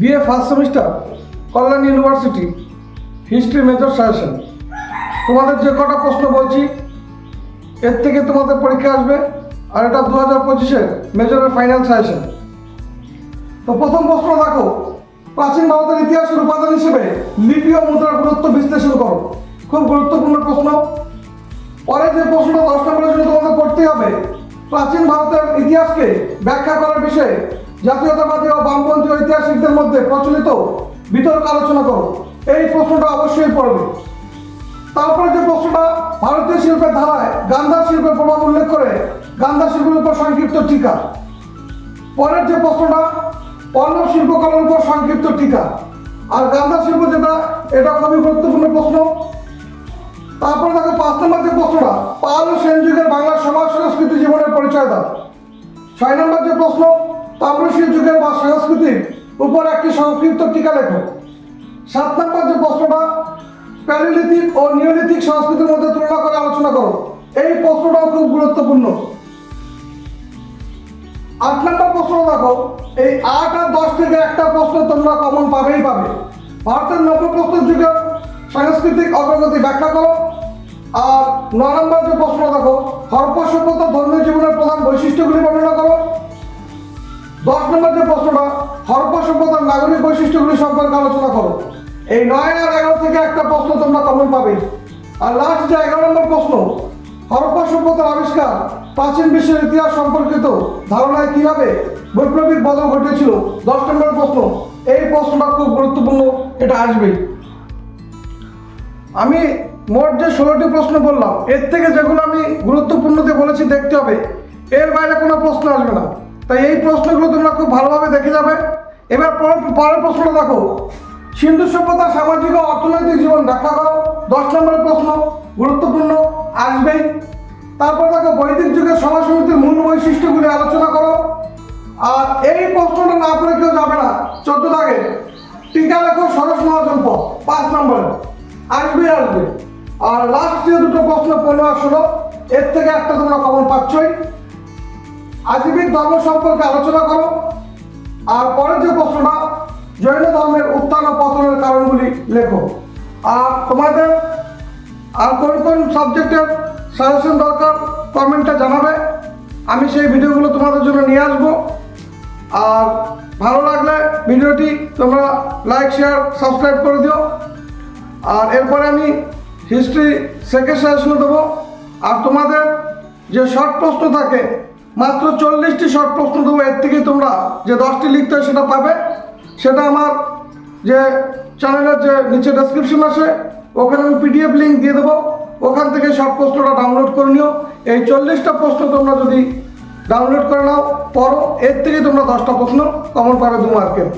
BA first semester Kalyan university history major suggestion তোমাদের যে কটা প্রশ্ন বলছি, এর থেকে তোমাদের পরীক্ষা আসবে, আর এটা দু হাজার পঁচিশের মেজরের ফাইনাল সাজেশন তো প্রথম প্রশ্ন দেখো, প্রাচীন ভারতের ইতিহাসের উপাদান হিসেবে লিপি ও মুদ্রার গুরুত্ব বিশ্লেষণ করো। খুব গুরুত্বপূর্ণ প্রশ্ন। পরে যে প্রশ্নটা দশ নম্বরের জন্য তোমাদের করতেই হবে, প্রাচীন ভারতের ইতিহাসকে ব্যাখ্যা করার বিষয়ে জাতীয়তাবাদী ও বামপন্থী ঐতিহাসিকদের মধ্যে প্রচলিত বিতর্ক আলোচনা করো। এই প্রশ্নটা অবশ্যই পড়বে। তারপরে যে প্রশ্নটা ভারতীয় শিল্পের ধারায় গান্ধার শিল্পের প্রভাব উল্লেখ করে গান্ধার শিল্পের উপর সংক্ষিপ্ত টিকা। পরের যে প্রশ্নটা, অন্য শিল্পকলার উপর সংক্ষিপ্ত টিকা। আর গান্ধার শিল্প যেটা, এটা খুবই গুরুত্বপূর্ণ প্রশ্ন। তারপরে দেখো পাঁচ নম্বর যে প্রশ্নটা, পাল ও সেন যুগের বাংলা সমাজ সংস্কৃতি জীবনের পরিচয় দাও। ছয় নম্বর যে প্রশ্ন তাম্রশীল যুগের বা সংস্কৃতির উপর একটি সংক্ষিপ্ত টিকা লেখো। সাত নম্বর যে প্রশ্নটা, প্যালিলিথিক ও নিওলিথিক সংস্কৃতির মধ্যে তুলনা করে আলোচনা করো। এই প্রশ্নটাও খুব গুরুত্বপূর্ণ। আট নম্বর প্রশ্ন দেখো, এই আট আর দশ থেকে একটা প্রশ্ন তোমরা কমন পাবেই পাবে। ভারতের নব্য প্রশ্ন যুগের সাংস্কৃতিক অগ্রগতি ব্যাখ্যা করো। আর ন নম্বর যে প্রশ্ন দেখো, হরপ্পা সভ্যতা ধর্মীয় জীবনের প্রধান বৈশিষ্ট্যগুলি বর্ণনা দশ নম্বর যে প্রশ্নটা, হরপ্পা সভ্যতার নাগরিক বৈশিষ্ট্যগুলি সম্পর্কে আলোচনা করো। এই নয় আর এগারো থেকে একটা প্রশ্ন তোমরা কমন পাবে। আর লাস্ট যে এগারো নম্বর প্রশ্ন, হরপ্পা সভ্যতার আবিষ্কার প্রাচীন বিশ্বের ইতিহাস সম্পর্কিত ধারণায় কীভাবে বৈপ্লবিক বদল ঘটেছিল? দশ নম্বর প্রশ্ন, এই প্রশ্নটা খুব গুরুত্বপূর্ণ, এটা আসবেই আমি মোট যে ষোলোটি প্রশ্ন বললাম, এর থেকে যেগুলো আমি গুরুত্বপূর্ণতে বলেছি দেখতে হবে, এর বাইরে কোনো প্রশ্ন আসবে না। তাই এই প্রশ্নগুলো তোমরা খুব ভালোভাবে দেখে যাবে। এবার পরের প্রশ্নটা দেখো। সিন্ধু সভ্যতার সামাজিক ও অর্থনৈতিক জীবন ব্যাখ্যা করো। দশ নম্বরের প্রশ্ন, গুরুত্বপূর্ণ আসবেই তারপর দেখো, বৈদিক যুগের সমাজ সমিতির মূল বৈশিষ্ট্যগুলি আলোচনা করো। আর এই প্রশ্নটা না করে কেউ যাবে না। চোদ্দ দাগে টিকা লেখো, সরস মহাজন পাঁচ নম্বরে। আসবে আসবে। আর লাস্ট যে দুটো প্রশ্ন, পনেরো ষোলো, এর থেকে একটা তোমরা কমন পাচ্ছই। আজীবিক ধর্ম সম্পর্কে আলোচনা করো, আর পরের যে প্রশ্নটা, জৈন ধর্মের উত্থান ও পতনের কারণগুলি লেখো। আর তোমাদের আর কোন কোন সাবজেক্টের সাজেশন দরকার কমেন্টে জানাবে। আমি সেই ভিডিওগুলো তোমাদের জন্য নিয়ে আসব। আর ভালো লাগলে ভিডিওটি তোমরা লাইক শেয়ার সাবস্ক্রাইব করে দিও। আর এরপরে আমি হিস্ট্রি সেকেন্ড সাজেশন দেবো। আর তোমাদের যে শর্ট প্রশ্ন থাকে মাত্র চল্লিশটি শর্ট প্রশ্ন দেবো এর থেকে তোমরা যে দশটি লিখতে হয় সেটা পাবে। সেটা আমার যে চ্যানেলের যে নিচে ডেসক্রিপশন আছে, ওখানে আমি পিডিএফ লিঙ্ক দিয়ে দেবো। ওখান থেকে সব প্রশ্নটা ডাউনলোড করে নিও। এই চল্লিশটা প্রশ্ন তোমরা যদি ডাউনলোড করে নাও পরো এর থেকে তোমরা দশটা প্রশ্ন কমন পাবে দু মার্কের